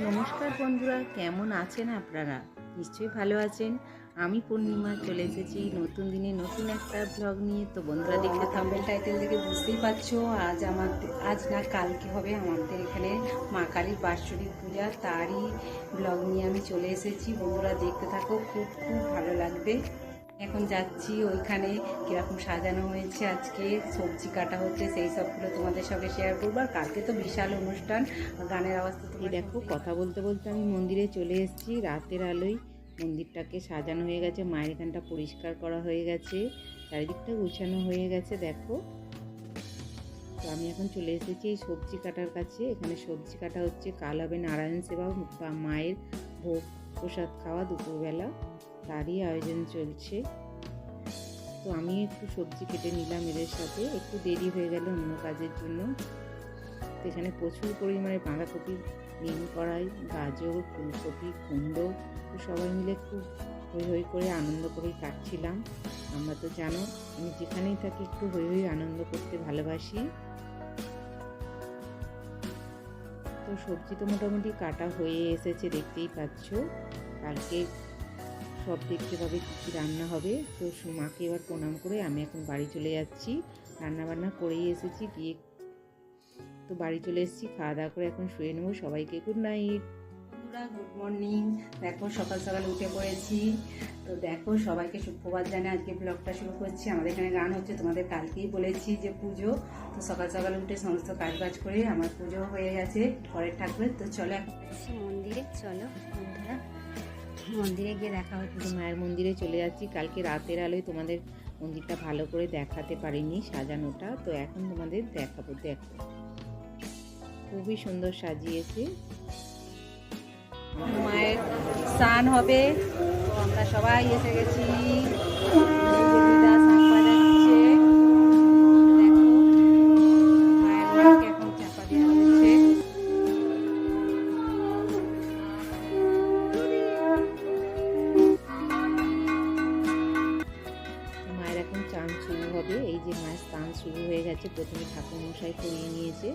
নমস্কার বন্ধুরা, কেমন আছেন আপনারা? নিশ্চয়ই ভালো আছেন। আমি পূর্ণিমা, চলে এসেছি নতুন দিনে নতুন একটা ব্লগ নিয়ে। তো বন্ধুরা, দেখতে থাম্বেল টাইটেল থেকে বুঝতেই পারছ, আজ আমাদের আজ না, কালকে হবে আমাদের এখানে মা কালীর বাৎসরিক পূজা। তারই ব্লগ নিয়ে আমি চলে এসেছি। বন্ধুরা, দেখতে থাকো, খুব খুব ভালো লাগবে। এখন যাচ্ছি ওইখানে কীরকম সাজানো হয়েছে আজকে সবজি কাটা হচ্ছে সেই সবগুলো তোমাদের সঙ্গে শেয়ার করব। আর কালকে তো বিশাল অনুষ্ঠান গানের আওয়াজ তো তোমরা দেখো কথা বলতে বলতে আমি মন্দিরে চলে এসেছি রাতের আলোয় মন্দিরটাকে সাজানো হয়ে গেছে মায়ের এখানটা পরিষ্কার করা হয়ে গেছে চারিদিকটা গুছানো হয়ে গেছে দেখো। তো আমি এখন চলে এসেছি এই সবজি কাটার কাছে এখানে সবজি কাটা হচ্ছে কাল হবে নারায়ণ সেবা বা মায়ের ভোগ প্রসাদ খাওয়া দুপুরবেলা। তারই আয়োজন চলছে। তো আমি একটু সবজি কেটে নিলাম এদের সাথে। একটু দেরি হয়ে গেল অন্য কাজের জন্য। তো এখানে প্রচুর পরিমাণে বাঁধাকপি নিম কড়াই, গাজর, ফুলকপি, কুমড়ো সবাই মিলে খুব হই হই করে আনন্দ করেই কাটছিলাম। আমরা তো জানো, আমি যেখানেই থাকি একটু হই হই আনন্দ করতে ভালোবাসি। তো সবজি তো মোটামুটি কাটা হয়ে এসেছে, দেখতেই পাচ্ছ। কালকে সব দেখতে পাবে কী কী রান্না হবে। তো মাকে এবার প্রণাম করে আমি এখন বাড়ি চলে যাচ্ছি। রান্না বান্না করেই এসেছি গিয়ে তো বাড়ি চলে এসেছি। খাওয়া দাওয়া করে এখন শুয়ে নেব। সবাইকে গুড নাইট গুড মর্নিং দেখো সকাল সকাল উঠে পড়েছি। তো দেখো সবাইকে সুপ্রভাত জানে আজকে ব্লগটা শুরু করছি। আমাদের এখানে গান হচ্ছে তোমাদের কালকেই বলেছি যে পুজো। তো সকাল সকাল উঠে সমস্ত কাজ বাজ করে আমার পুজো হয়ে গেছে পরের ঠাকুরের। তো চলো এখন মন্দিরে চলো বন্ধুরা মন্দিরে গিয়ে দেখা হচ্ছে। মায়ের মন্দিরে চলে যাচ্ছি। কালকে রাতের আলোয় তোমাদের মন্দিরটা ভালো করে দেখাতে পারিনি, সাজানোটা। তো এখন তোমাদের দেখাবো, দেখো। খুবই সুন্দর সাজিয়েছে। মায়ের স্নান হবে। আমরা সবাই এসে গেছি। গেছে প্রথমে ঠাকুর মশাই করিয়ে নিয়েছে।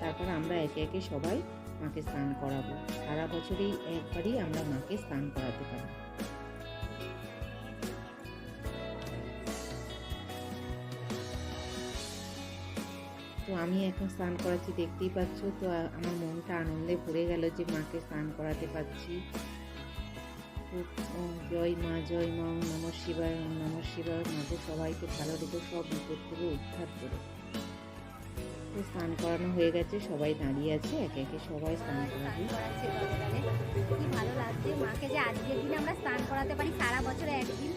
তারপর আমরা একে একে সবাই মাকে স্নান করাবো। সারা বছরেই একবারই আমরা মাকে স্নান করাতে পারি। তো আমি এখন স্নান করাচ্ছি, দেখতেই পাচ্ছ। তো আমার মনটা আনন্দে ভরে গেল যে মাকে স্নান করাতে পারছি। জয় মা জয় মা নম শিবায়, ওম নম শিবায়। মাকে সবাইকে ভালো রেখে সব বিপদ থেকে উদ্ধার করে। স্নান করানো হয়ে গেছে, সবাই দাঁড়িয়ে আছে, একে একে সবাই স্নান করাবে। কি ভালো লাগছে। মাকে যে আজকের দিনে আমরা স্নান করাতে পারি, সারা বছরে একদিন।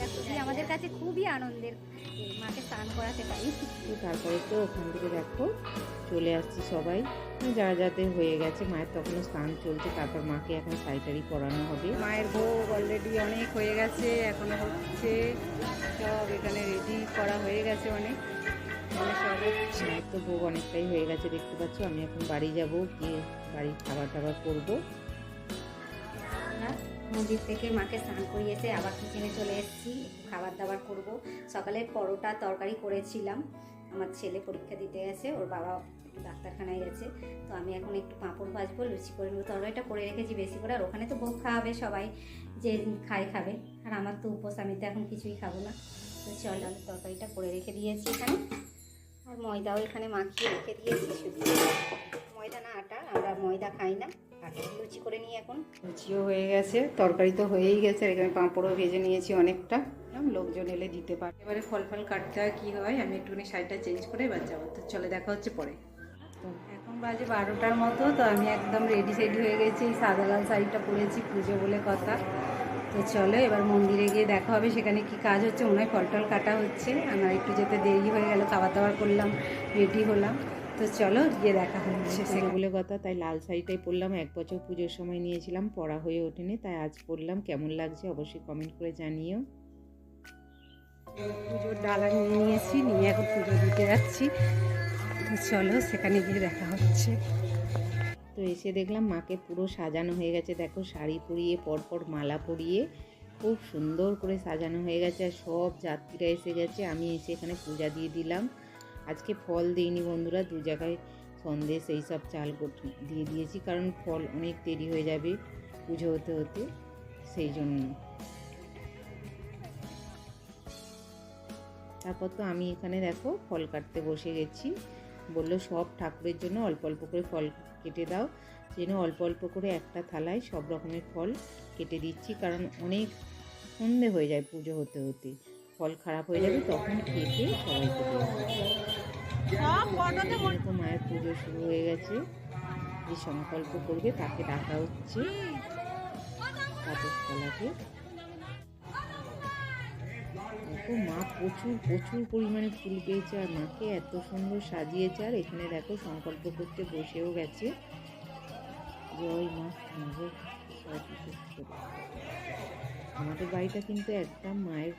এটা খুবই আমাদের কাছে খুবই আনন্দের। মাকে স্নান করাতে পারি। তারপরে তো ওখান থেকে দেখো চলে আসছি সবাই। যারা যাদের হয়ে গেছে মায়ের তখনও স্নান চলছে তারপর মাকে এখন শাড়ি পরানো হবে। মায়ের ভোগ অলরেডি অনেক হয়ে গেছে এখনও হচ্ছে। সব এখানে রেডি করা হয়ে গেছে অনেক। এখানে মায়ের তো ভোগ অনেকটাই হয়ে গেছে দেখতে পাচ্ছ। আমি এখন বাড়ি যাব গিয়ে বাড়ির খাবার টাবার করব। মন্দির থেকে মাকে স্নান করিয়েছে আবার কিচেনে চলে এসেছি। একটু খাবার দাবার করব। সকালে পরোটা তরকারি করেছিলাম। আমার ছেলে পরীক্ষা দিতে গেছে, ওর বাবা ডাক্তারখানায় গেছে। তো আমি এখন একটু পাঁপড় ভাজবো, লুচি করে নেব। তরকারিটা করে রেখেছি বেশি করে, আর ওখানে তো ভোগ খাওয়াবে সবাই, যে খায় খাবে। আর আমার তো উপোস, আমি তো এখন কিছুই খাব না। তো চল, আমি তরকারিটা করে রেখে দিয়েছি এখানে। আর ময়দাও এখানে মাখিয়ে রেখে দিয়েছি শুধু। ময়দা না আটা, আমরা ময়দা খাই না। লুচি করে নিই এখন। লুচিও হয়ে গেছে তরকারি তো হয়েই গেছে আর এখানে পাঁপড়ও ভেজে নিয়েছি অনেকটা। লোকজন এলে দিতে পারে। এবারে ফল ফল কাটতে হয় কী হয় আমি একটুখানি শাড়িটা চেঞ্জ করে এবার যাব। তো চলে দেখা হচ্ছে পরে। তো এখন বাজে বারোটার মতো তো আমি একদম রেডি সেডি হয়ে গেছি এই সাদা লাল শাড়িটা পরেছি পুজো বলে কথা। তো চলো এবার মন্দিরে গিয়ে দেখা হবে সেখানে কি কাজ হচ্ছে মনে হয় ফল টল কাটা হচ্ছে। আমার একটু যেতে দেরি হয়ে গেল খাবার দাবার করলাম রেডি হলাম। তো চলো গিয়ে দেখা হচ্ছে সেগুলো কথা তাই লাল শাড়িটাই পরলাম। এক বছর পুজোর সময় নিয়েছিলাম পরা হয়ে ওঠেনি তাই আজ পরলাম। কেমন লাগছে অবশ্যই কমেন্ট করে জানিও। পুজোর ডালা নিয়ে নিয়েছি নিয়ে এখন পুজো দিতে যাচ্ছি। তো চলো সেখানে গিয়ে দেখা হচ্ছে। তো এসে দেখলাম মাকে পুরো সাজানো হয়ে গেছে। দেখো শাড়ি পরিয়ে পরপর মালা পরিয়ে খুব সুন্দর করে সাজানো হয়ে গেছে। আর সব যাত্রীরা এসে গেছে। আমি এসে এখানে পূজা দিয়ে দিলাম। আজকে ফল দিইনি বন্ধুরা, দু জায়গায় সন্দেশ এই সব চাল দিয়ে দিয়েছি, কারণ ফল অনেক দেরি হয়ে যাবে পুজো হতে হতে, সেই জন্য। তারপর তো আমি এখানে দেখো ফল কাটতে বসে গেছি। বলল, সব ঠাকুরের জন্য অল্প অল্প করে ফল কেটে দাও। যেন অল্প অল্প করে একটা থালায় সব রকমের ফল কেটে দিচ্ছি, কারণ অনেক সন্ধে হয়ে যায় পুজো হতে হতে। ফল খারাপ হয়ে যাবে তখন কেটে সবাইকে দেওয়া তো মায়ের পুজো শুরু হয়ে গেছে যে সংকল্প করবে তাকে ডাকা হচ্ছে তাপসতলাকে দেখো মা প্রচুর প্রচুর পরিমাণে ফুল পেয়েছে আর মাকে এত সুন্দর সাজিয়েছে আর এখানে দেখো সংকল্প করতে বসেও গেছে। জয় মা। আমাদের বাড়িটা কিন্তু একদম মায়ের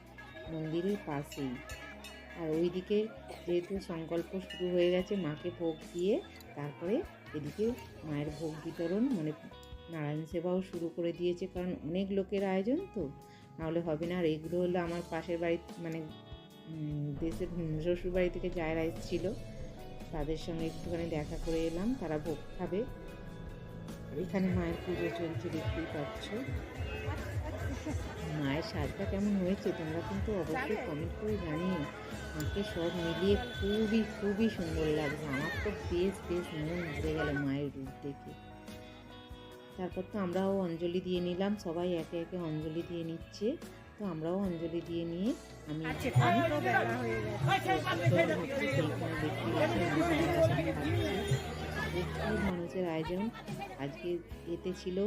মন্দিরের পাশেই। আর ওইদিকে যেহেতু সংকল্প শুরু হয়ে গেছে, মাকে ভোগ দিয়ে তারপরে এদিকে মায়ের ভোগ বিতরণ মানে নারায়ণ সেবাও শুরু করে দিয়েছে, কারণ অনেক লোকের আয়োজন তো। নাহলে হবে না, আর এগুলো হলো আমার পাশের বাড়ি মানে দেশের শ্বশুর বাড়ি থেকে যারা এসেছিল, তাদের সঙ্গে একটুখানি দেখা করে এলাম, তারা ভোগ খাবে। এখানে মায়ের পুজো চলছে, দেখতেই পাচ্ছ। মায়ের সাজটা কেমন হয়েছে তোমরা কিন্তু অবশ্যই কমেন্ট করে জানিও। মাকে সব মিলিয়ে খুবই খুবই সুন্দর লাগছে। আমার তো বেশ বেশ মন ঘুরে গেল মায়ের রূপ দেখে। তারপর তো আমরাও অঞ্জলি দিয়ে নিলাম। সবাই একে একে অঞ্জলি দিয়ে নিচ্ছে। তো আমরাও অঞ্জলি দিয়ে নিয়ে আমি গেছি। প্রচুর মানুষের আয়োজন। আজকে এতে ছিল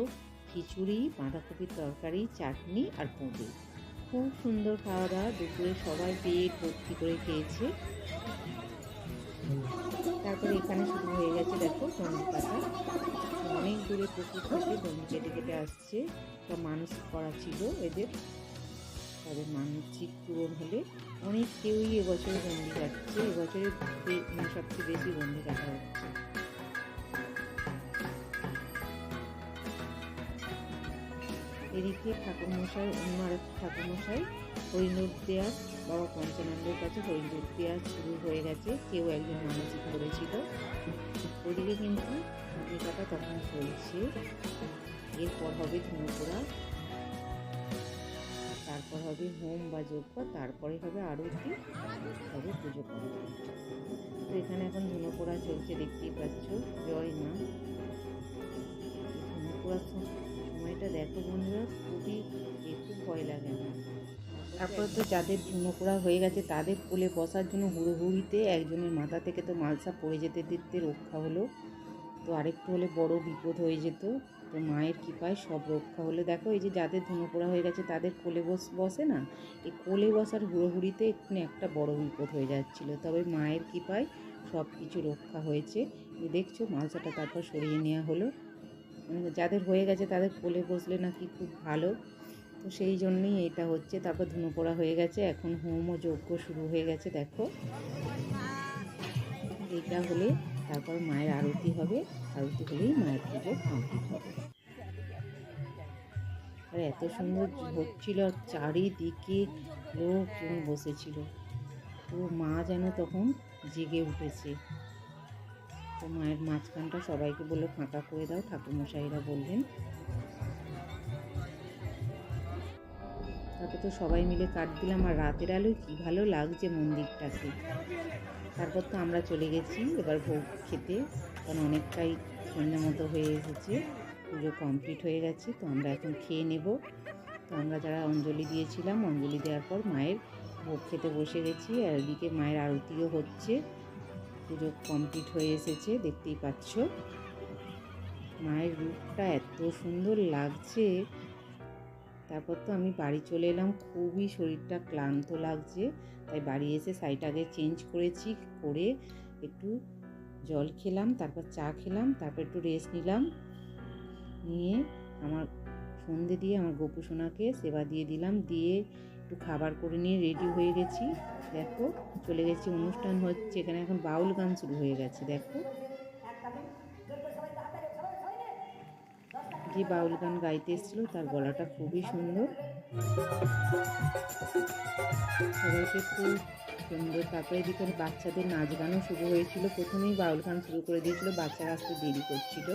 খিচুড়ি, বাঁধাকপির তরকারি, চাটনি আর পঁদে। খুব সুন্দর খাওয়া দাওয়া দুপুরে সবাই পেট ভর্তি করে খেয়েছে। তারপরে এখানে শুরু হয়ে গেছে, দেখো দণ্ডি কাটা অনেক দূরে পুকুর থেকে দণ্ডি কেটে কেটে আসছে। সব মানুষ করা ছিল এদের। তাদের মানসিক পূরণ হলে। অনেক কেউই এবছরে বন্দি কাটছে এবছরে মানে সবচেয়ে বেশি বন্দি কাটা হচ্ছে। এদিকে ঠাকুরমশাই অন্য আরেকটা ঠাকুরমশাই, হরিণুর দেওয়া বাবা পঞ্চানন্দের কাছে হরিণুর দেওয়া শুরু হয়ে গেছে। কেউ একজন মানসিক করেছিল ওদিকে কিন্তু হাঁটি কাটা তখন চলছে। এরপর হবে ধনুপুরা তারপর হবে হোম বা যজ্ঞ তারপরে হবে আরতি তবে পুজো করা তো এখানে এখন ধনুপুরা চলছে, দেখতেই পাচ্ছ। জয় মা। দেখো বন্ধুরা, খুবই একটু ভয় লাগে। না তারপর তো যাদের ধুনোপোড়া হয়ে গেছে, তাদের কোলে বসার জন্য হুড়োহুড়িতে একজনের মাথা থেকে তো মালসা পড়ে যেতে দিতে রক্ষা হলো। তো আরেকটু হলে বড় বিপদ হয়ে যেত। তো মায়ের কৃপায় সব রক্ষা হলে। দেখো, এই যে যাদের ধুনোপোড়া হয়ে গেছে, তাদের কোলে বস, বসে না? এই কোলে বসার হুড়োহুড়িতে এক্ষুনি একটা বড় বিপদ হয়ে যাচ্ছিল। তবে মায়ের কৃপায় সব কিছু রক্ষা হয়েছে। দেখছ, মালসাটা তারপর সরিয়ে নেওয়া হলো। যাদের হয়ে গেছে তাদের কোলে বসলে নাকি খুব ভালো। তো সেই জন্যই এটা হচ্ছে। তারপর ধুনো হয়ে গেছে। এখন হোম ও যজ্ঞ শুরু হয়ে গেছে, দেখো। এইটা হলে তারপর মায়ের আরতি হবে। আরতি হলেই মায়ের পুজো কমপ্লিট হবে। আর এত সুন্দর হচ্ছিল আর চারিদিকে লোকজন বসেছিল। তো মা যেন তখন জেগে উঠেছে। তো মায়ের মাঝখানটা সবাইকে বলে ফাঁকা করে দাও, ঠাকুরমশাইরা বললেন। তারপর তো সবাই মিলে কাট দিলাম, আর রাতের আলোয় কী ভালো লাগছে মন্দিরটাকে। তারপর তো আমরা চলে গেছি, এবার ভোগ খেতে, কারণ অনেকটাই সন্ধ্যা মতো হয়ে এসেছে, পুজো কমপ্লিট হয়ে গেছে, তো আমরা এখন খেয়ে নেব। তো আমরা যারা অঞ্জলি দিয়েছিলাম, অঞ্জলি দেওয়ার পর মায়ের ভোগ খেতে বসে গেছি, আর এদিকে মায়ের আরতিও হচ্ছে। পুজো কমপ্লিট হয়ে এসেছে, দেখতেই পাচ্ছ। মায়ের রূপটা এত সুন্দর লাগছে। তারপর তো আমি বাড়ি চলে এলাম, খুবই শরীরটা ক্লান্ত লাগছে। তাই বাড়ি এসে আগে চেঞ্জ করেছি, করে একটু জল খেলাম, তারপর চা খেলাম, তারপর একটু রেস্ট নিলাম। নিয়ে আমার সন্ধে দিয়ে আমার গোপু সোনাকে সেবা দিয়ে দিলাম, দিয়ে একটু খাবার করে নিয়ে রেডি হয়ে গেছি। দেখো, চলে গেছি, অনুষ্ঠান হচ্ছে, এখানে এখন বাউল গান শুরু হয়ে গেছে, দেখো। যে বাউল গান গাইতে এসেছিল, তার গলাটা খুবই সুন্দর। সবাইকে একটু সুন্দর। তারপরে এদিকে বাচ্চাদের নাচ গানও শুরু হয়েছিল। প্রথমেই বাউল গান শুরু করে দিয়েছিল, বাচ্চারা আসতে দেরি করছিল।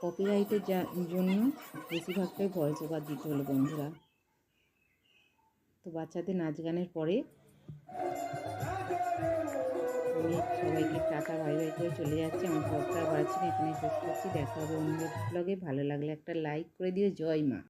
কপিরাইটের জন্য বেশিরভাগটাই ভয়েস ওভার দিতে হলো বন্ধুরা। তো বাচ্চাদের নাচ গানের পরে সবাইকে টাটা ভাই ভাই করে চলে যাচ্ছে। আমার ব্লগটা বাড়ছি এখানে শেষ করছি। দেখা হবে অন্য ব্লগে ভালো লাগলে একটা লাইক করে দিও। জয় মা।